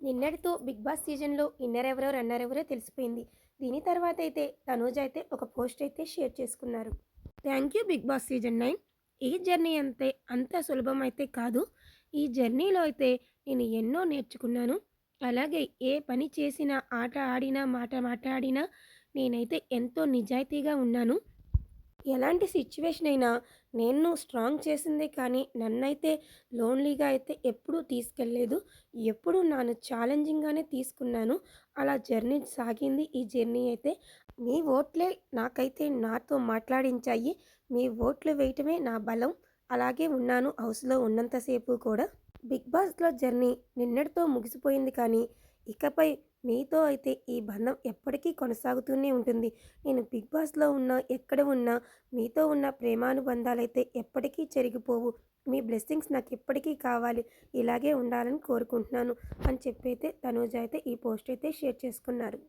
నిన్నటితో Bigg Boss సీజన్లో winner ఎవరో రన్నర్ ఎవరో తెలిసిపోయింది. దీని తర్వాత అయితే తనూజ్ అయితే ఒక పోస్ట్ అయితే షేర్ చేసుకున్నారు. Thank you Bigg Boss season nine. ఈ జర్నీ అంతే అంత సులభం అయితే కాదు. ఈ జర్నీలో అయితే నేను ఎన్నో నేర్చుకున్నాను. అలాగే ఏ పని చేసినా ఆట ఆడినా మాట మాట్లాడినా నేనైతే ఎంతో నిజాయితీగా ఉన్నాను. ఎలాంటి సిచ్యువేషన్ అయినా నేను స్ట్రాంగ్ చేసిందే కానీ నన్నైతే లోన్లీగా అయితే ఎప్పుడూ తీసుకెళ్ళలేదు. ఎప్పుడూ నన్ను ఛాలెంజింగ్గానే తీసుకున్నాను. అలా జర్నీ సాగింది ఈ జర్నీ అయితే. మీ ఓట్లే నాకైతే నాతో మాట్లాడించాయి. మీ ఓట్లు వేయటమే నా బలం. అలాగే ఉన్నాను హౌస్లో ఉన్నంతసేపు కూడా. బిగ్ బాస్లో జర్నీ నిన్నటితో ముగిసిపోయింది కానీ ఇకపై మీతో అయితే ఈ బంధం ఎప్పటికీ కొనసాగుతూనే ఉంటుంది. నేను బిగ్ బాస్లో ఉన్నా ఎక్కడ ఉన్నా మీతో ఉన్న ప్రేమానుబంధాలు అయితే ఎప్పటికీ చెరిగిపోవు. మీ బ్లెస్సింగ్స్ నాకు ఎప్పటికీ కావాలి. ఇలాగే ఉండాలని కోరుకుంటున్నాను అని చెప్పి అయితే తనూజ అయితే ఈ పోస్ట్ అయితే షేర్ చేసుకున్నారు.